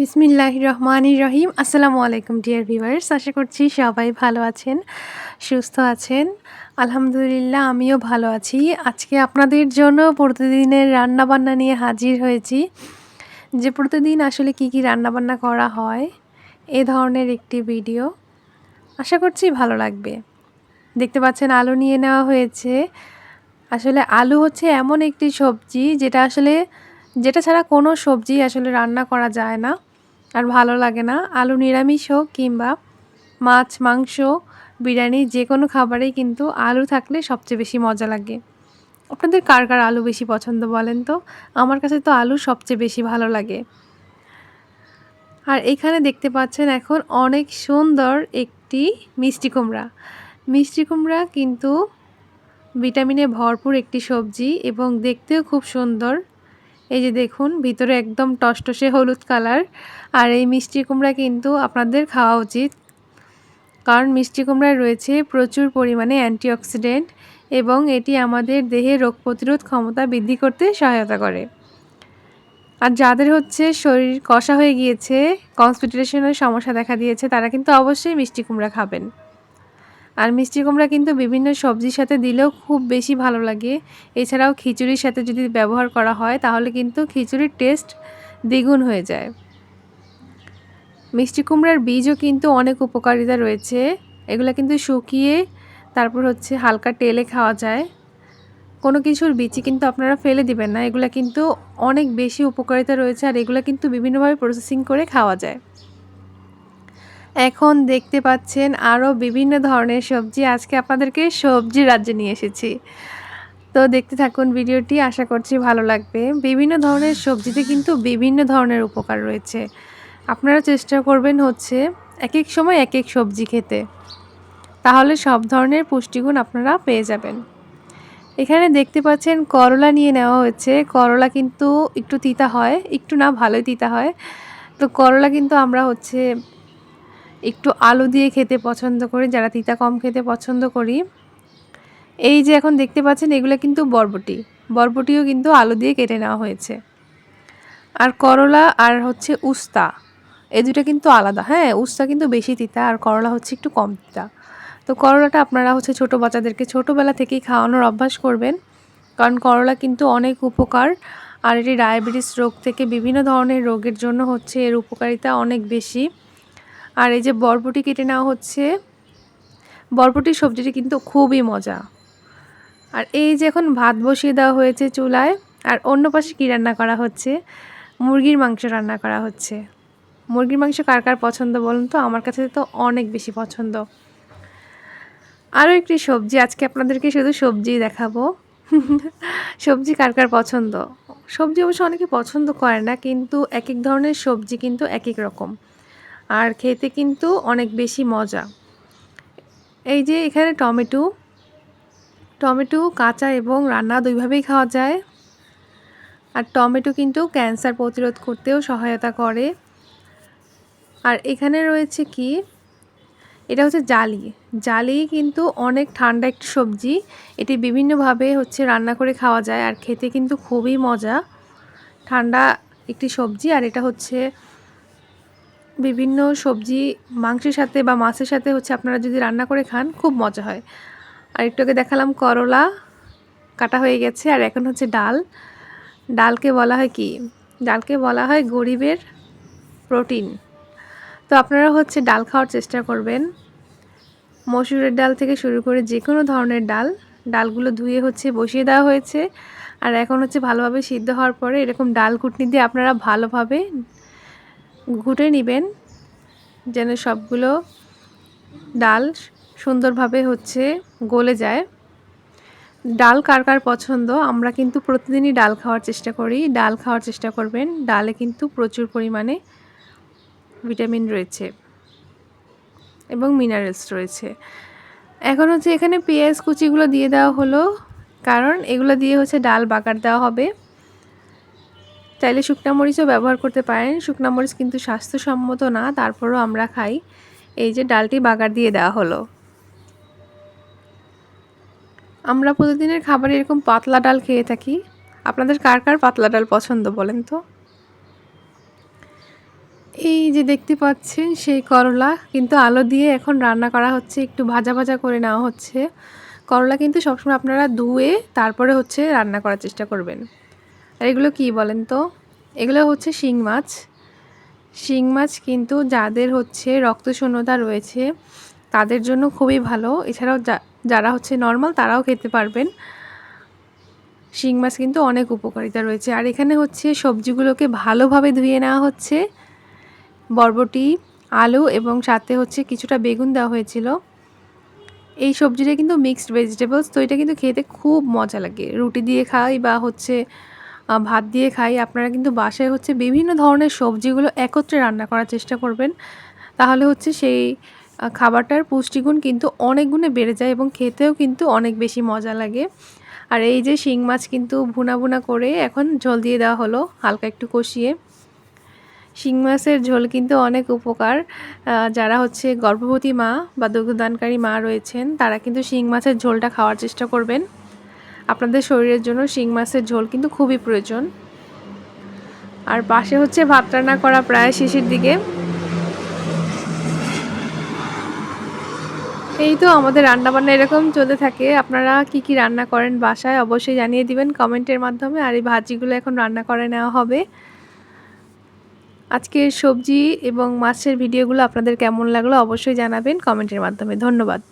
বিসমিল্লাহ রহমান রহিম। আসসালামু আলাইকুম, ডিয়ার ভিভার্স আশা করছি সবাই ভালো আছেন, সুস্থ আছেন। আলহামদুলিল্লাহ, আমিও ভালো আছি। আজকে আপনাদের জন্য প্রতিদিনের রান্নাবান্না নিয়ে হাজির হয়েছি। যে প্রতিদিন আসলে কি কি রান্নাবান্না করা হয়, এ ধরনের একটি ভিডিও। আশা করছি ভালো লাগবে। দেখতে পাচ্ছেন, আলু নিয়ে নেওয়া হয়েছে। আসলে আলু হচ্ছে এমন একটি সবজি, যেটা আসলে, যেটা ছাড়া কোনো সবজি আসলে রান্না করা যায় না। আর ভালো লাগে না। আলু নিরামিষ হোক কিংবা মাছ, মাংস, বিরিয়ানি যে কোনো খাবারেই কিন্তু আলু থাকলে সবচেয়ে বেশি মজা লাগে। আপনাদের কার কার আলু বেশি পছন্দ বলেন তো? আমার কাছে তো আলু সবচেয়ে বেশি ভালো লাগে। আর এখানে দেখতে পাচ্ছেন এখন অনেক সুন্দর একটি মিষ্টি কুমড়া। মিষ্টি কুমড়া কিন্তু ভিটামিনে ভরপুর একটি সবজি এবং দেখতেও খুব সুন্দর। এই যে দেখুন, ভিতরে একদম টসটসে হলুদ কালার। আর এই মিষ্টি কুমড়া কিন্তু আপনাদের খাওয়া উচিত। কারণ মিষ্টি কুমড়ায় রয়েছে প্রচুর পরিমাণে অ্যান্টিঅক্সিডেন্ট এবং এটি আমাদের দেহে রোগ প্রতিরোধ ক্ষমতা বৃদ্ধি করতে সহায়তা করে। আর যাদের হচ্ছে শরীর কষা হয়ে গিয়েছে কনস্পিটেশনের সমস্যা দেখা দিয়েছে, তারা কিন্তু অবশ্যই মিষ্টি কুমড়া খাবেন। আর মিষ্টি কুমড়া কিন্তু বিভিন্ন সবজির সাথে দিলেও খুব বেশি ভালো লাগে। এছাড়াও খিচুড়ির সাথে যদি ব্যবহার করা হয়, তাহলে কিন্তু খিচুড়ির টেস্ট দ্বিগুণ হয়ে যায়। মিষ্টি কুমড়ার বীজও কিন্তু অনেক উপকারিতা রয়েছে। এগুলো কিন্তু শুকিয়ে তারপর হচ্ছে হালকা টেলে খাওয়া যায়। কোনো কিছুর বীজই কিন্তু আপনারা ফেলে দিবেন না। এগুলো কিন্তু অনেক বেশি উপকারিতা রয়েছে আর এগুলো কিন্তু বিভিন্নভাবে প্রসেসিং করে খাওয়া যায়। এখন দেখতে পাচ্ছেন আরও বিভিন্ন ধরনের সবজি। আজকে আপনাদেরকে সবজি রাজ্যে নিয়ে এসেছি। তো দেখতে থাকুন ভিডিওটি, আশা করছি ভালো লাগবে। বিভিন্ন ধরনের সবজিতে কিন্তু বিভিন্ন ধরনের উপকার রয়েছে। আপনারা চেষ্টা করবেন হচ্ছে এক এক সময় এক এক সবজি খেতে। তাহলে সব ধরনের পুষ্টিগুণ আপনারা পেয়ে যাবেন। এখানে দেখতে পাচ্ছেন করলা নিয়ে নেওয়া হয়েছে। করলা কিন্তু একটু তিতা হয়, একটু না ভালোই তিতা হয়। তো করলা কিন্তু আমরা হচ্ছে একটু আলু দিয়ে খেতে পছন্দ করি, যারা তিতা কম খেতে পছন্দ করি। এই যে এখন দেখতে পাচ্ছেন, এগুলো কিন্তু বরবটি। বরবটিও কিন্তু আলু দিয়ে কেটে নেওয়া হয়েছে। আর করলা আর হচ্ছে উস্তা এই দুটো কিন্তু আলাদা। হ্যাঁ উস্তা কিন্তু বেশি তিতা আর করলা হচ্ছে একটু কম তিতা। তো করলাটা আপনারা হচ্ছে ছোটো বাচ্চাদেরকে ছোটোবেলা থেকেই খাওয়ানোর অভ্যাস করবেন, কারণ করলা কিন্তু অনেক উপকার। আর এটি ডায়াবেটিস রোগ থেকে বিভিন্ন ধরনের রোগের জন্য হচ্ছে এর উপকারিতা অনেক বেশি। আর এই যে বরবটি কেটে নেওয়া হচ্ছে, বরবটির সবজিটি কিন্তু খুবই মজা। আর এই যে এখন ভাত বসিয়ে দেওয়া হয়েছে চুলায়, আর অন্য পাশে কী রান্না করা হচ্ছে? মুরগির মাংস রান্না করা হচ্ছে। মুরগির মাংস কার কার পছন্দ বলুন তো? আমার কাছে তো অনেক বেশি পছন্দ। আরও একটি সবজি, আজকে আপনাদেরকে শুধু সবজি দেখাবো। সবজি কার কার পছন্দ? সবজি অবশ্য অনেকে পছন্দ করে না, কিন্তু এক এক ধরনের সবজি কিন্তু এক এক রকম। আর খেতে কিন্তু অনেক বেশি মজা। এই যে এখানে টমেটো। টমেটো কাঁচা এবং রান্না দুইভাবেই খাওয়া যায়। আর টমেটো কিন্তু ক্যান্সার প্রতিরোধ করতেও সহায়তা করে। আর এখানে রয়েছে কি? এটা হচ্ছে জালি। জালি কিন্তু অনেক ঠান্ডা একটি সবজি। এটি বিভিন্নভাবে হচ্ছে রান্না করে খাওয়া যায় আর খেতে কিন্তু খুবই মজা। ঠান্ডা একটি সবজি আর এটা হচ্ছে বিভিন্ন সবজি মাংসের সাথে বা মাছের সাথে হচ্ছে আপনারা যদি রান্না করে খান, খুব মজা হয়। আর একটু আগে দেখালাম করলা কাটা হয়ে গেছে, আর এখন হচ্ছে ডাল। ডালকে বলা হয় কি? ডালকে বলা হয় গরিবের প্রোটিন। তো আপনারা হচ্ছে ডাল খাওয়ার চেষ্টা করবেন। মসুরের ডাল থেকে শুরু করে যে কোনো ধরনের ডাল, ডালগুলো ধুয়ে হচ্ছে বসিয়ে দেওয়া হয়েছে। আর এখন হচ্ছে ভালোভাবে সিদ্ধ হওয়ার পরে এরকম ডাল কুটনি দিয়ে আপনারা ভালোভাবে ঘুটে নেবেন, যেন সবগুলো ডাল সুন্দরভাবে হচ্ছে গলে যায়। ডাল কার কার পছন্দ? আমরা কিন্তু প্রতিদিনই ডাল খাওয়ার চেষ্টা করি। ডাল খাওয়ার চেষ্টা করবেন। ডালে কিন্তু প্রচুর পরিমাণে ভিটামিন রয়েছে এবং মিনারেলস রয়েছে। এখন হচ্ছে এখানে পেঁয়াজ কুচিগুলো দিয়ে দেওয়া হলো, কারণ এগুলো দিয়ে হচ্ছে ডাল বাগার দেওয়া হবে। চাইলে শুকনা মরিচও ব্যবহার করতে পারেন। শুকনা মরিচ কিন্তু স্বাস্থ্যসম্মত না, তারপরও আমরা খাই। এই যে ডালটি বাগার দিয়ে দেওয়া হলো। আমরা প্রতিদিনের খাবারে এরকম পাতলা ডাল খেয়ে থাকি। আপনাদের কার কার পাতলা ডাল পছন্দ বলেন তো? এই যে দেখতে পাচ্ছেন সেই করলা, কিন্তু আলো দিয়ে এখন রান্না করা হচ্ছে, একটু ভাজা ভাজা করে নেওয়া হচ্ছে। করলা কিন্তু সবসময় আপনারা ধুয়ে তারপরে হচ্ছে রান্না করার চেষ্টা করবেন। আর এগুলো কি বলেন তো? এগুলো হচ্ছে শিং মাছ। শিং মাছ কিন্তু যাদের হচ্ছে রক্তশূন্যতা রয়েছে, তাদের জন্য খুবই ভালো। এছাড়াও যারা হচ্ছে নর্মাল তারাও খেতে পারবেন। শিং মাছ কিন্তু অনেক উপকারিতা রয়েছে। আর এখানে হচ্ছে সবজিগুলোকে ভালোভাবে ধুয়ে নেওয়া হচ্ছে। বরবটি, আলু এবং সাথে হচ্ছে কিছুটা বেগুন দেওয়া হয়েছিল। এই সবজিটা কিন্তু মিক্সড ভেজিটেবলস তো এটা কিন্তু খেতে খুব মজা লাগে। রুটি দিয়ে খাই বা হচ্ছে ভাত দিয়ে খাই। আপনারা কিন্তু বাসায় হচ্ছে বিভিন্ন ধরনের সবজিগুলো একত্রে রান্না করার চেষ্টা করবেন। তাহলে হচ্ছে সেই খাবারটার পুষ্টিগুণ কিন্তু অনেক গুণে বেড়ে যায় এবং খেতেও কিন্তু অনেক বেশি মজা লাগে। আর এই যে শিং মাছ কিন্তু ভুনা ভুনা করে এখন ঝোল দিয়ে দেওয়া হলো, হালকা একটু কষিয়ে। শিং মাছের ঝোল কিন্তু অনেক উপকার। যারা হচ্ছে গর্ভবতী মা বা দুগ্ধদানকারী মা রয়েছেন, তারা কিন্তু শিং মাছের ঝোলটা খাওয়ার চেষ্টা করবেন। আপনাদের শরীরের জন্য শিং মাছের ঝোল কিন্তু খুবই প্রয়োজন। আর পাশে হচ্ছে ভাত রান্না করা প্রায় শেষের দিকে। এই তো আমাদের রান্নাবান্না এরকম চলতে থাকে। আপনারা কি কি রান্না করেন বাসায় অবশ্যই জানিয়ে দিবেন কমেন্টের মাধ্যমে। আর এই ভাজিগুলো এখন রান্না করে নেওয়া হবে। আজকের সবজি এবং মাছের ভিডিওগুলো আপনাদের কেমন লাগল অবশ্যই জানাবেন কমেন্টের মাধ্যমে। ধন্যবাদ।